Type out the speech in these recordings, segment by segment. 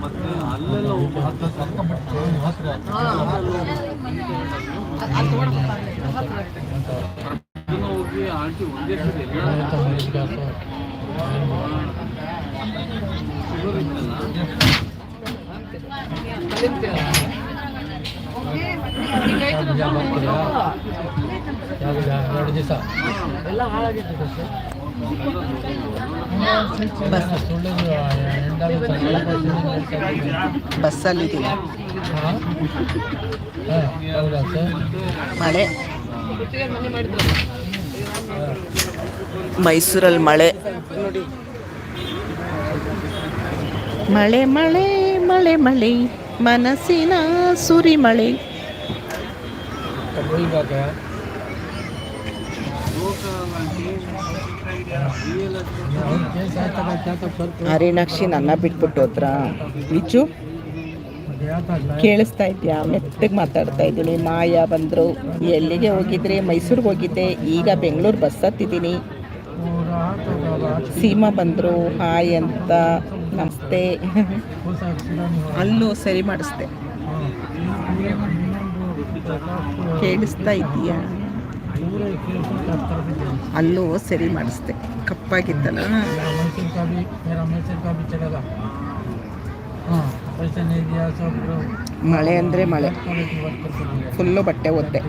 ಮತ್ತೆ ಅಲ್ಲೆಲ್ಲ ಹೋಗಿ ಆಂಟಿ ಒಂದೇ ಸರಿ ಎಲ್ಲ ಸರ್ ಮಳೆ. ಮೈಸೂರಲ್ಲಿ ಮಳೆ. ಮಳೆ ಮಳೆ ಮಳೆ ಮಳೆ ಮನಸ್ಸಿನ ಸುರಿ ಸ್ವಲ್ಪ ಹರಿಣಾಕ್ಷಿ ನನ್ನ ಬಿಟ್ಬಿಟ್ಟು ಹೋದ್ರಾ? ವಿಜು ಕೇಳಿಸ್ತಾ ಇದ್ಯಾ? ಮೆತ್ತಗೆ ಮಾತಾಡ್ತಾ ಇದ್ದೀನಿ. ಮಾಯಾ ಬಂದರು. ಎಲ್ಲಿಗೆ ಹೋಗಿದ್ರೆ? ಮೈಸೂರಿಗೆ ಹೋಗಿದ್ದೆ. ಈಗ ಬೆಂಗಳೂರು ಬಸ್ ಹತ್ತಿದ್ದೀನಿ ಸೀಮಾ ಬಂದರು. ಹಾಯ್ ಅಂತ. ನಮಸ್ತೆ. ಅಲ್ಲೂ ಸರಿ ಮಾಡಿಸ್ದೆ. ಕೇಳಿಸ್ತಾ ಇದೆಯಾ ಅಲ್ಲೂ ಸರಿ ಮಾಡಿಸ್ದೆ. ಕಪ್ಪಾಗಿತ್ತಲ್ಲ? ಮಳೆ ಅಂದರೆ ಮಳೆ. ಫುಲ್ಲು ಬಟ್ಟೆ ಒದ್ದೆ.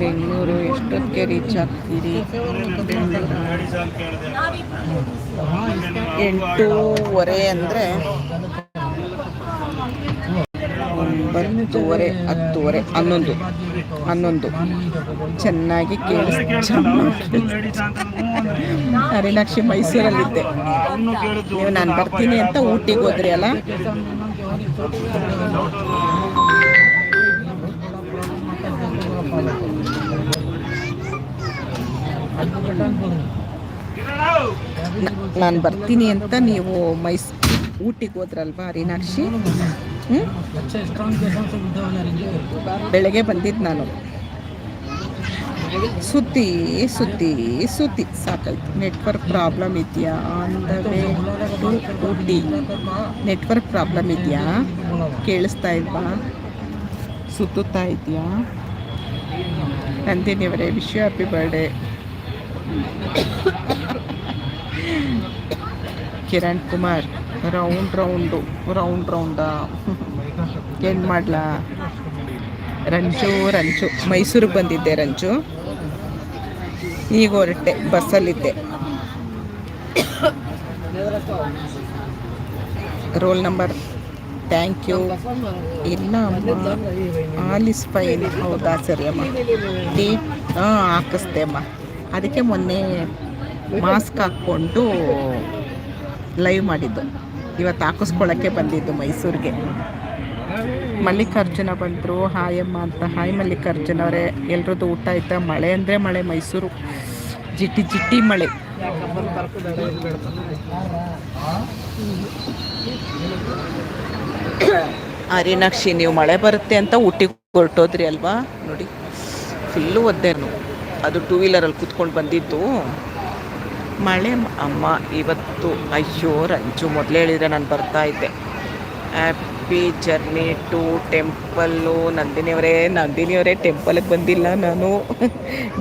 ಬೆಂಗಳೂರು ಎಷ್ಟೊತ್ತಿಗೆ ರೀಚ್ ಆಗ್ತೀರಿ? ಎಂಟೂವರೆ ಅಂದರೆ ಒಂಬತ್ತುವರೆ ಹತ್ತುವರೆ, ಹನ್ನೊಂದು ಹನ್ನೊಂದು. ಚೆನ್ನಾಗಿ ಕೇಳಿಸ್ ಹರಿಣಾಕ್ಷಿ ಮೈಸೂರಲ್ಲಿದ್ದೆ. ನೀವು ನಾನು ಬರ್ತೀನಿ ಅಂತ ಊಟಿಗೆ ಹೋದ್ರಿ ಅಲ್ಲ? ನಾನು ಬರ್ತೀನಿ ಅಂತ ನೀವು ಮೈಸ್ ಊಟಿಗೆ ಹೋದ್ರಲ್ವಾ ರೀನಾಕ್ಷಿ? ಬೆಳಗ್ಗೆ ಬಂದಿದ್ದು ನಾನು. ಸುತ್ತಿ ಸುತ್ತಿ ಸುತ್ತಿ. ಸಾಕಾಯ್ತು ನೆಟ್ವರ್ಕ್ ಪ್ರಾಬ್ಲಮ್ ಇದೆಯಾ ಅಂದರೆ ಊಟಿ. ನೆಟ್ವರ್ಕ್ ಪ್ರಾಬ್ಲಮ್ ಇದೆಯಾ? ಕೇಳಿಸ್ತಾ ಇಲ್ವಾ? ಸುತ್ತುತ್ತಾ ಇದೆಯಾ? ನಂದಿನಿಯವರೇ, wish you happy birthday. Kiran Kumar. Round round round ರೌಂಡಾ ಏನು ಮಾಡ್ಲಾ? ರಂಚು ರಂಚು. ಮೈಸೂರಿಗೆ ಬಂದಿದ್ದೆ ರಂಜು ಈಗ ಹೊರಟೆ, ಬಸ್ಸಲ್ಲಿದ್ದೆ. Roll number. Thank you. ಇಲ್ಲ ಅಮ್ಮ. All is fine. ಹೌದಾ ಸರಿ ಅಮ್ಮ ಟೀ ಹಾಂ, ಹಾಕಿಸ್ದೆ ಅಮ್ಮ. ಅದಕ್ಕೆ ಮೊನ್ನೆ ಮಾಸ್ಕ್ ಹಾಕ್ಕೊಂಡು ಲೈವ್ ಮಾಡಿದ್ದು. ಇವತ್ತು ಹಾಕಿಸ್ಕೊಳ್ಳೋಕ್ಕೆ ಬಂದಿದ್ದು ಮೈಸೂರಿಗೆ. ಮಲ್ಲಿಕಾರ್ಜುನ ಬಂದರು. ಹಾಯಮ್ಮ ಅಂತ. ಹಾಯ್ ಮಲ್ಲಿಕಾರ್ಜುನ ಅವರೇ. ಎಲ್ರದ್ದು ಊಟ ಆಯ್ತಾ? ಮಳೆ ಅಂದರೆ ಮಳೆ ಮೈಸೂರು. ಜಿಟ್ಟಿ ಜಿಟ್ಟಿ ಮಳೆ. ಹರಿನಾಕ್ಷಿ ನೀವು ಮಳೆ ಬರುತ್ತೆ ಅಂತ ಊಟಿಗೆ ಹೊರಟೋದ್ರಿ ಅಲ್ವಾ? ನೋಡಿ ಫುಲ್ಲು ಒದ್ದೇನು ಅದು ಟೂ ವೀಲರಲ್ಲಿ ಕೂತ್ಕೊಂಡು ಬಂದಿದ್ದು. ಮಳೆ ಅಮ್ಮ, ಇವತ್ತು ಅಯ್ಯೋ, ರಂಜು ಮೊದಲು ಹೇಳಿದರೆ ನಾನು ಬರ್ತಾ ಇದ್ದೆ. ಹ್ಯಾಪಿ ಜರ್ನಿ ಟು ಟೆಂಪಲ್ಲು ನಂದಿನಿಯವರೇ ನಂದಿನಿಯವರೇ ಟೆಂಪಲ್ಗೆ ಬಂದಿಲ್ಲ ನಾನು.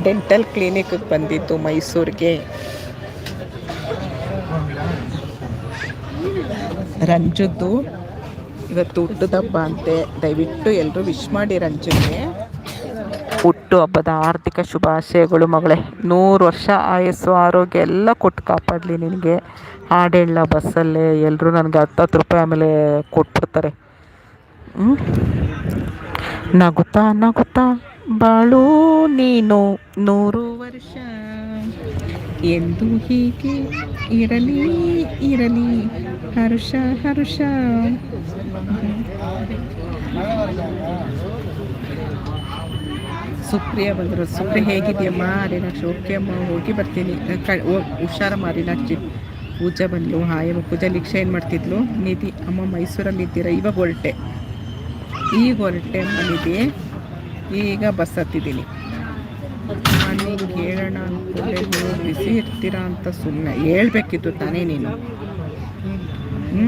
ಡೆಂಟಲ್ ಕ್ಲಿನಿಕ್ಗೆ ಬಂದಿದ್ದು ಮೈಸೂರಿಗೆ. ರಂಜುದ್ದು, ಇವತ್ತು ಹಬ್ಬ ಅಂತೆ. ದಯವಿಟ್ಟು ಎಲ್ಲರೂ ವಿಶ್ ಮಾಡಿ ರಂಜುಗೆ. ಹುಟ್ಟು ಹಬ್ಬದ ಆರ್ಥಿಕ ಶುಭಾಶಯಗಳು ಮಗಳೇ. ನೂರು ವರ್ಷ ಆಯಸ್ಸು, ಆರೋಗ್ಯ ಎಲ್ಲ ಕೊಟ್ಟು ಕಾಪಾಡಲಿ ನಿನಗೆ. ಹಾಡೇಳ ಬಸ್ಸಲ್ಲೇ ಎಲ್ಲರೂ ನನಗೆ ಹತ್ತತ್ತು ರೂಪಾಯಿ ಆಮೇಲೆ ಕೊಟ್ಬಿಡ್ತಾರೆ. ನಗುತ್ತಾ ನಗುತ್ತಾ, ಬಾಳು ನೀನು ನೂರು ವರ್ಷ. ಎಂದು ಹೀಗೆ ಇರಲಿ ಇರಲಿ, ಹರ್ಷ ಹರ್ಷ. ಸುಪ್ರಿಯ ಬಂದರು. ಸುಪ್ರಿಯ ಹೇಗಿದೆಯಮ್ಮ ರೇನಾಕ್ಷಿ ಓಕೆ ಅಮ್ಮ ಹೋಗಿ ಬರ್ತೀನಿ. ಹುಷಾರಮ್ಮ ರೇನಾಕ್ಷಿ ಪೂಜಾ ಬಂದ್ಲು. ಹಾಯಮ್ಮ ಪೂಜಾ ಲಿಕ್ಷೆ ಏನು ಮಾಡ್ತಿದ್ಲು? ನಿಧಿ, ಅಮ್ಮ, ಮೈಸೂರಲ್ಲಿ ಇದ್ದೀರಾ? ಇವಾಗ ಹೊರಟೆ. ಈಗ ಹೊರಟೆ ಮನಿದಿ ಈಗ ಬಸ್ ಹತ್ತಿದ್ದೀನಿ. ನಾನು ಹೇಳೋಣ ಅಂದ್ಕೊಂಡೆ ಬಿಸಿ ಇರ್ತೀರಾ ಅಂತ ಸುಮ್ಮನೆ ಹೇಳ್ಬೇಕಿತ್ತು ತಾನೇ ನೀನು. ಹ್ಞೂ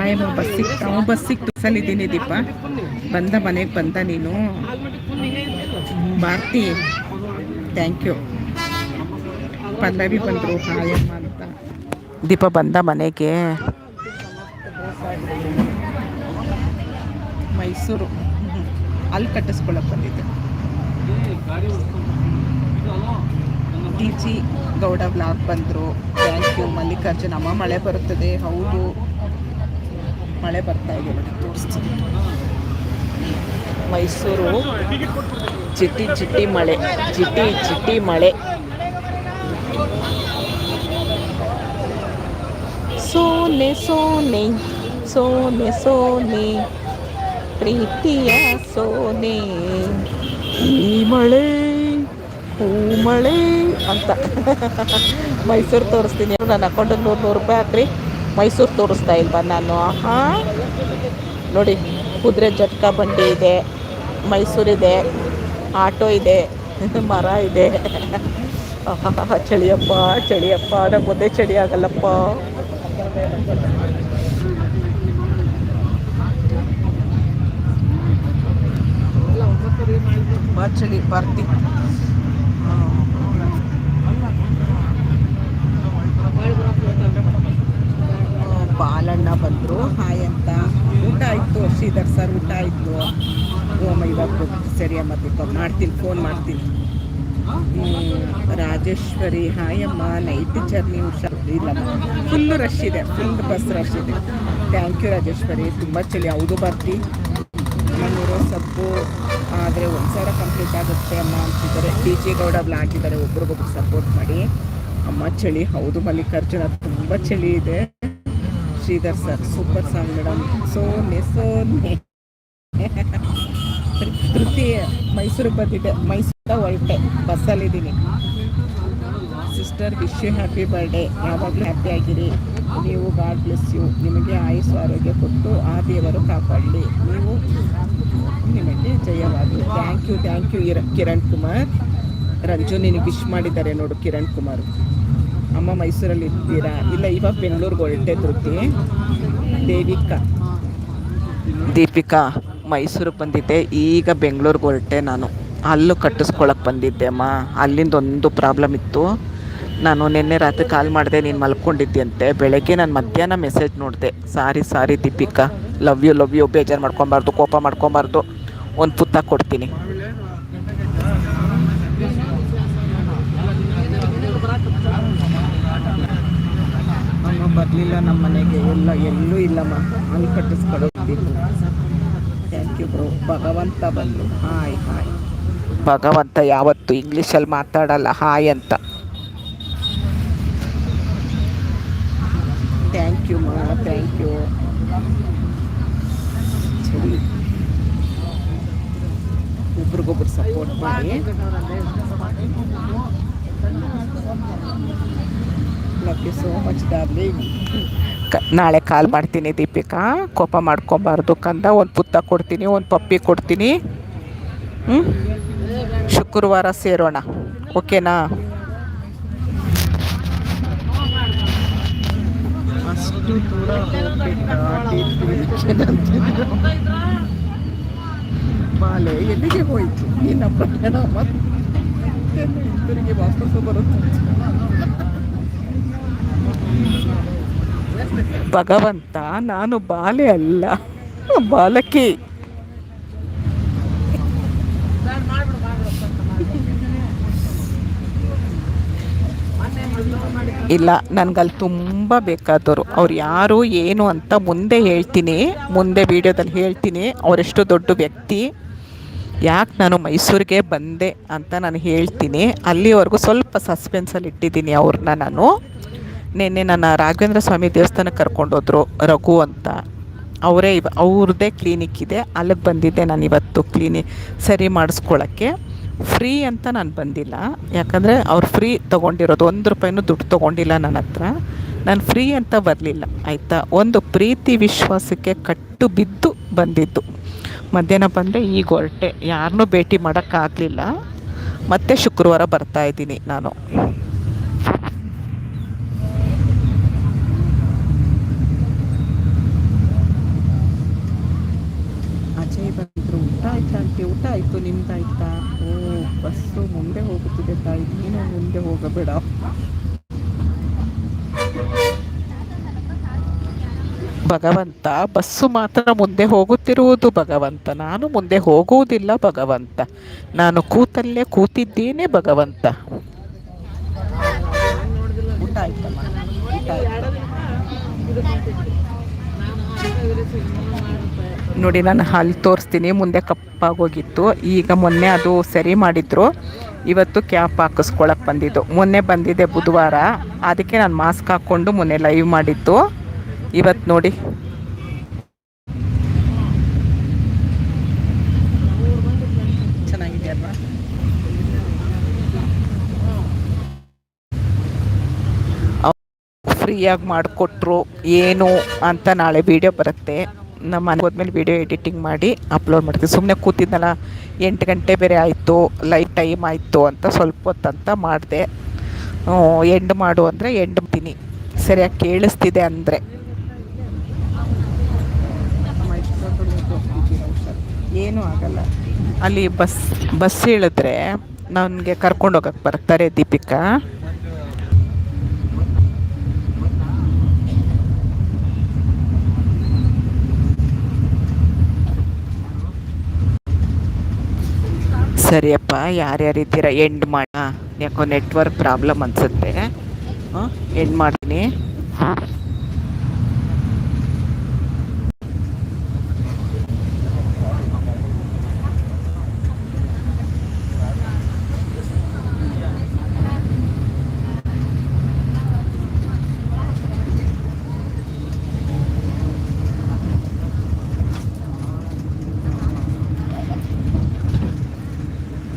ಆಯಮ್ಮ ಬಸ್ಸಿಗೆ ಅವ್ನು ಬಸ್ಸಿಗೆ ಬಸ್ಸಲ್ಲಿದ್ದೀನಿ ದೀಪ. ಬಂದ ಮನೆಗೆ ಬಂದ ನೀನು. ಭಾರತಿ ಥ್ಯಾಂಕ್ ಯು ಪಲ್ಲವಿ ಬಂದರು ಹಾಯಮ್ಮ ಅಂತ ದೀಪ ಬಂದ ಮನೆಗೆ ಮೈಸೂರು ಅಲ್ಲಿ ಕಟ್ಟಿಸ್ಕೊಳ್ಳಕ್ಕೆ ಬಂದಿದ್ದೆ ಡಿ ಜಿ ಗೌಡ ಬ್ಲಾಕ್ ಬಂದರು ಥ್ಯಾಂಕ್ ಯು ಮಲ್ಲಿಕಾರ್ಜುನ್ ಅಮ್ಮ ಮಳೆ ಬರುತ್ತದೆ. ಹೌದು. ಮಳೆ ಬರ್ತಾ ಇದೆ. ನೋಡಿ ತೋರಿಸ್ತೀನಿ ಮೈಸೂರು. ಚಿಟ್ಟಿ ಚಿಟ್ಟಿ ಮಳೆ, ಚಿಟ್ಟಿ ಚಿಟ್ಟಿ ಮಳೆ. ಸೋನೆ ಸೋನೆ ಸೋನೆ ಸೋನೆ, ಪ್ರೀತಿಯ ಸೋನೆ. ಈ ಮಳೆ, ಹೂ ಮಳೆ ಅಂತ. ಮೈಸೂರು ತೋರಿಸ್ತೀನಿ. ನನ್ನ ಅಕೌಂಟಿಗೆ ನೂರು ನೂರು ರೂಪಾಯಿ ಹಾಕ್ರಿ. ಮೈಸೂರು ತೋರಿಸ್ತಾ ಇಲ್ವಾ ನಾನು? ಹಾಂ ನೋಡಿ, ಕುದುರೆ ಜಟ್ಕಾ ಬಂಡಿ ಇದೆ. ಮೈಸೂರಿದೆ ಆಟೋ ಇದೆ ಮರ ಇದೆ. ಚಳಿಯಪ್ಪ ಚಳಿಯಪ್ಪ ನಂಗೆ ಒಂದೇ ಚಳಿ ಆಗಲ್ಲಪ್ಪ. ಚಳಿ ಬರ್ತಿ ಬಾಲಣ್ಣ ಬಂದರು. ಹಾಯ್ ಅಂತ. ಊಟ ಆಯಿತು ಶ್ರೀಧರ್ ಸರ್ ಊಟ ಆಯಿತು. ಓಮ ಇವಾಗ ಸರಿ ಅಮ್ಮ, ದೀಪ ಮಾಡ್ತೀನಿ ಫೋನ್ ಮಾಡ್ತೀನಿ. ರಾಜೇಶ್ವರಿ ಹಾಯ್ ಅಮ್ಮ ನೈಟ್ ಜರ್ನಿ ಹುಷಾರು ಇಲ್ಲಮ್ಮ ಫುಲ್ ರಶ್ ಇದೆ ಫುಲ್ ಬಸ್ ರಶ್ ಇದೆ. Thank you Rajeshwari. ತುಂಬ ಚಳಿ. ಹೌದು, ಬರ್ತಿ. ನನ್ನೂರು ಸಬ್ಬು. ಆದರೆ ಒಂದು ಸಾವಿರ ಕಂಪ್ಲೀಟ್ ಆಗುತ್ತೆ ಅಮ್ಮ ಅಂತಿದ್ದಾರೆ. ಡಿ ಜಿ ಗೌಡ ಹಾಕಿದ್ದಾರೆ ಒಬ್ರಿಗೊಬ್ರು ಸಪೋರ್ಟ್ ಮಾಡಿ. ಅಮ್ಮ, ಚಳಿ. ಹೌದು, ಮಲ್ಲಿಕಾರ್ಜುನ, ತುಂಬ ಚಳಿ ಇದೆ. Sridhar sir super song madam ಸೋನೆ ಸೋನೆ ತೃಪ್ತಿ ಮೈಸೂರಿಗೆ ಬಂದಿದ್ದೆ. ಮೈಸೂರಿಂದ ಹೊರಟೆ. ಬಸ್ಸಲ್ಲಿದ್ದೀನಿ sister wish you happy birthday ಯಾವಾಗಲೂ ಹ್ಯಾಪಿ ಆಗಿರಿ. ನೀವು ಗಾಡ್ ಬ್ಲೆಸ್ ಯು ನಿಮಗೆ ಆಯುಸ್ಸು ಆರೋಗ್ಯ ಕೊಟ್ಟು ಆ ದೇವರು ಕಾಪಾಡಲಿ. ನೀವು ನಿಮಗೆ ಜಯವಾಗಲಿ. Thank you thank you Kiran Kumar. Ranju, ನಿನಗೆ ವಿಶ್ ಮಾಡಿದ್ದಾರೆ ನೋಡು ಕಿರಣ್ ಕುಮಾರ್. ಅಮ್ಮ ಮೈಸೂರಲ್ಲಿ ಇರ್ತೀರಾ? ಇಲ್ಲ, ಇವಾಗ ಬೆಂಗಳೂರಿಗೆ ಹೊರಟೆ ತೃಪ್ತಿ. ದೇವಿಕಾ. ದೀಪಿಕಾ. ಮೈಸೂರಿಗೆ ಬಂದಿದ್ದೆ. ಈಗ ಬೆಂಗಳೂರಿಗೆ ಹೊರಟೆ ನಾನು. ಅಲ್ಲೂ ಕಟ್ಟಿಸ್ಕೊಳಕ್ಕೆ ಬಂದಿದ್ದೆ ಅಮ್ಮ. ಅಲ್ಲಿಂದ ಒಂದು ಪ್ರಾಬ್ಲಮ್ ಇತ್ತು. ನಾನು ನಿನ್ನೆ ರಾತ್ರಿ ಕಾಲ್ ಮಾಡಿದೆ, ನೀನು ಮಲ್ಕೊಂಡಿದ್ದೆಯಂತೆ. ಬೆಳಗ್ಗೆ ನಾನು ಮಧ್ಯಾಹ್ನ ಮೆಸೇಜ್ ನೋಡಿದೆ. Sorry sorry Deepika. Love you love you ಬೇಜಾರು ಮಾಡ್ಕೊಬಾರ್ದು, ಕೋಪ ಮಾಡ್ಕೊಬಾರ್ದು. ಒಂದು ಪುತ್ತ ಕೊಡ್ತೀನಿ. ಬರಲಿಲ್ಲ ನಮ್ಮ ಮನೆಗೆ ಎಲ್ಲ, ಎಲ್ಲೂ ಇಲ್ಲಮ್ಮ. ಅಲ್ಲಿ ಬ್ರೋ ಭಗವಂತ ಬಂದು ಹಾಯ್ ಹಾಯ್. ಭಗವಂತ ಯಾವತ್ತು ಇಂಗ್ಲೀಷಲ್ಲಿ ಮಾತಾಡಲ್ಲ ಹಾಯ್ ಅಂತ. ಥ್ಯಾಂಕ್ ಯು ಮಾ ಥ್ಯಾಂಕ್ ಯು ಸರಿ. ಒಬ್ರಿಗೊಬ್ರು ಸಪೋರ್ಟ್ ಮಾಡಿ. Love you so much darling ನಾಳೆ ಕಾಲ್ ಮಾಡ್ತೀನಿ ದೀಪಿಕಾ. ಕೋಪ ಮಾಡ್ಕೊಬಾರ್ದು ಕಂದ. ಒಂದು ಪುತ್ತ ಕೊಡ್ತೀನಿ, ಒಂದು ಪಪ್ಪಿ ಕೊಡ್ತೀನಿ. ಹ್ಞೂ ಶುಕ್ರವಾರ ಸೇರೋಣ. ಓಕೆನಾ? ಬಾಲೆ, ಎಲ್ಲಿಗೆ ಹೋಯ್ತು? ನಿನ್ನ ಪ್ರಯಾಣ ಮತ್ತೆ ಇಬ್ಬರಿಗೆ ವಾಪಸ್ಸು ಬರುತ್ತೆ? ಭಗವಂತ, ನಾನು ಬಾಲೆ ಅಲ್ಲ, ಬಾಲಕಿ. ಇಲ್ಲ, ನನಗಲ್ಲಿ ತುಂಬ ಬೇಕಾದವರು. ಅವ್ರು ಯಾರು, ಏನು ಅಂತ ಮುಂದೆ ಹೇಳ್ತೀನಿ. ಮುಂದೆ ವಿಡಿಯೋದಲ್ಲಿ ಹೇಳ್ತೀನಿ. ಅವರೆಷ್ಟು ದೊಡ್ಡ ವ್ಯಕ್ತಿ. ಯಾಕೆ ನಾನು ಮೈಸೂರಿಗೆ ಬಂದೆ ಅಂತ ನಾನು ಹೇಳ್ತೀನಿ. ಅಲ್ಲಿವರೆಗೂ ಸ್ವಲ್ಪ ಸಸ್ಪೆನ್ಸಲ್ಲಿ ಇಟ್ಟಿದ್ದೀನಿ ಅವ್ರನ್ನ ನಾನು. ನಿನ್ನೆ ನನ್ನ ರಾಘವೇಂದ್ರ ಸ್ವಾಮಿ ದೇವಸ್ಥಾನಕ್ಕೆ ಕರ್ಕೊಂಡೋದ್ರು ರಘು ಅಂತ. ಅವರೇ ಇವ ಅವ್ರದ್ದೇ ಕ್ಲಿನಿಕ್ ಇದೆ. ಅಲ್ಲಿಗೆ ಬಂದಿದ್ದೆ ನಾನು ಇವತ್ತು ಕ್ಲಿನಿಕ್ ಸರಿ ಮಾಡಿಸ್ಕೊಳ್ಳೋಕ್ಕೆ ಫ್ರೀ ಅಂತ ನಾನು ಬಂದಿಲ್ಲ. ಯಾಕಂದರೆ ಅವ್ರು ಫ್ರೀ ತೊಗೊಂಡಿರೋದು. ಒಂದು ರೂಪಾಯಿನೂ ದುಡ್ಡು ತೊಗೊಂಡಿಲ್ಲ ನನ್ನ ಹತ್ರ. ನಾನು ಫ್ರೀ ಅಂತ ಬರಲಿಲ್ಲ. ಆಯಿತಾ? ಒಂದು ಪ್ರೀತಿ ವಿಶ್ವಾಸಕ್ಕೆ ಕಟ್ಟು ಬಿದ್ದು ಬಂದಿದ್ದು. ಮಧ್ಯಾಹ್ನ ಬಂದರೆ ಈಗ ಹೊರಟೆ. ಯಾರನ್ನೂ ಭೇಟಿ ಮಾಡೋಕ್ಕಾಗಲಿಲ್ಲ. ಮತ್ತೆ ಶುಕ್ರವಾರ ಬರ್ತಾ ಇದ್ದೀನಿ ನಾನು ಅಜಯ್ ಬಂದರು ಊಟ ಆಯ್ತಾ ಆಂಟಿ ಊಟ ಆಯಿತು, ನಿಮ್ದಾಯ್ತಾ? ಓ, ಬಸ್ಸು ಮುಂದೆ ಹೋಗುತ್ತಿದೆ ತಾಯಿ, ನೀನು ಮುಂದೆ ಹೋಗಬೇಡ. ಭಗವಂತ, ಬಸ್ಸು ಮಾತ್ರ ಮುಂದೆ ಹೋಗುತ್ತಿರುವುದು ಭಗವಂತ. ನಾನು ಮುಂದೆ ಹೋಗುವುದಿಲ್ಲ ಭಗವಂತ. ನಾನು ಕೂತಲ್ಲೇ ಕೂತಿದ್ದೇನೆ ಭಗವಂತ. ಊಟ ಆಯ್ತಮ್ಮ ನೋಡಿ ನಾನು ಅಲ್ಲಿ ತೋರಿಸ್ತೀನಿ. ಮುಂದೆ ಕಪ್ಪಾಗೋಗಿತ್ತು. ಈಗ ಮೊನ್ನೆ ಅದು ಸರಿ ಮಾಡಿದ್ರು. ಇವತ್ತು ಕ್ಯಾಪ್ ಹಾಕಿಸ್ಕೊಳಕ್ಕೆ ಬಂದಿದ್ದು. ಮೊನ್ನೆ ಬಂದಿದ್ದೆ ಬುಧವಾರ. ಅದಕ್ಕೆ ನಾನು ಮಾಸ್ಕ್ ಹಾಕ್ಕೊಂಡು ಮೊನ್ನೆ ಲೈವ್ ಮಾಡಿದ್ದು. ಇವತ್ತು ನೋಡಿ. ಚೆನ್ನಾಗಿದೆ ಅಲ್ವಾ? ಫ್ರೀಯಾಗಿ ಮಾಡಿಕೊಟ್ರು ಏನು ಅಂತ ನಾಳೆ ವಿಡಿಯೋ ಬರುತ್ತೆ. ನಮ್ಮ ಮನೆಗೆ ಹೋದ್ಮೇಲೆ ವೀಡಿಯೋ ಎಡಿಟಿಂಗ್ ಮಾಡಿ ಅಪ್ಲೋಡ್ ಮಾಡ್ತೀವಿ. ಸುಮ್ಮನೆ ಕೂತಿದ್ನಲ್ಲ, ಎಂಟು ಗಂಟೆ ಬೇರೆ ಆಯಿತು ಲೈಟ್ ಟೈಮ್ ಆಯಿತು ಅಂತ ಸ್ವಲ್ಪ ಹೊತ್ತಂತ ಮಾಡಿದೆ. ಎಂಡ್ ಮಾಡು ಅಂದರೆ ಎಂಡ್ ಮಾಡ್ತೀನಿ. ಸರಿಯಾಗಿ ಕೇಳಿಸ್ತಿದೆ ಅಂದರೆ. ಏನೂ ಆಗಲ್ಲ. ಅಲ್ಲಿ ಬಸ್ ಬಸ್ ಇಳಿದ್ರೆ ನನಗೆ ಕರ್ಕೊಂಡು ಹೋಗಕ್ಕೆ ಬರ್ತಾರೆ ದೀಪಿಕಾ. ಸರಿಯಪ್ಪ ಯಾರ್ಯಾರಿದ್ದೀರ ಎಂಡ್ ಮಾಡ ಯಾಕೋ ನೆಟ್ವರ್ಕ್ ಪ್ರಾಬ್ಲಮ್ ಅನಿಸುತ್ತೆ. ಎಂಡ್ ಮಾಡ್ತೀನಿ.